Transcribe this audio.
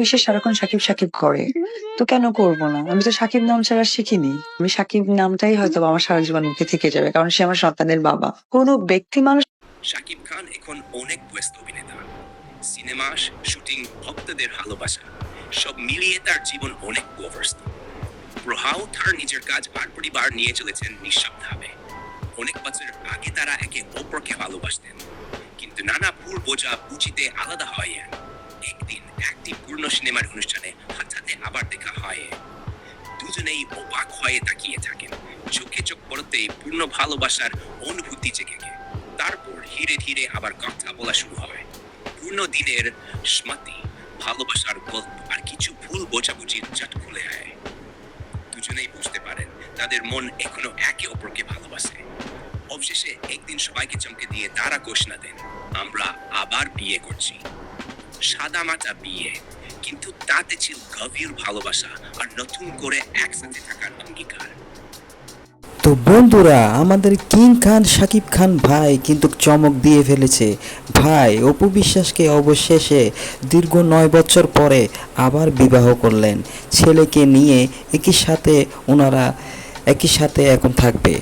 বিশ্বাস সারাক্ষণ সাকিব সাকিব করে। তো কেন করব না? আমি তো সাকিব নাম ছাড়া শিখিনি। আমি সাকিব নামটাই হয়তো আমার সারা জীবন মুখে থেকে যাবে, কারণ সে আমার সন্তানের বাবা। কোনো ব্যক্তি মানুষ শাকিব খান এখন অনেক ব্যস্ত অভিনেতা। সিনেমা, শুটিং, ভক্তদের ভালোবাসা, সব মিলিয়ে তার জীবন অনেক ব্যস্ত প্রহাও তার নিজের কাজ আর পরিবার নিয়ে চলেছেন নিঃশব্দভাবে অনেক বছর আগে তারা একে অপরকে ভালোবাসতেন। কিন্তু নানা ভুল বোঝা বুঝিতে আলাদা হয়। অবাক হয়ে তাকিয়ে থাকেন। চোখে চোখ পড়তেই পূর্ণ ভালোবাসার অনুভূতি জেগে গে তারপর ধীরে ধীরে আবার কথা বলা শুরু হয়। পূর্ণ দিনের স্মৃতি, ভালোবাসার গল্প আর কিছু ভুল বোঝাবুঝির চাট খুলে আয়। দুজনেই বুঝতে পারেন তাদের মন এখনও একে অপরকে ভালোবাসে। অবশেষে একদিন সবাইকে চমকে দিয়ে তারা ঘোষণা দেন, আমরা আবার বিয়ে করছি। সাদা মাটা বিয়ে। তাতে ছিল গভীর ভালোবাসা আর নতুন করে একসাথে থাকার অঙ্গীকার। তো বন্ধুরা, আমাদের কিং খান, সাকিব খান ভাই কিন্তু চমক দিয়ে ফেলেছে। ভাই, অপু বিশ্বাসকে অবশেষে দীর্ঘ নয় বছর পরে আবার বিবাহ করলেন। ছেলেকে নিয়ে একই সাথে ওনারা একই সাথে এখন থাকবে।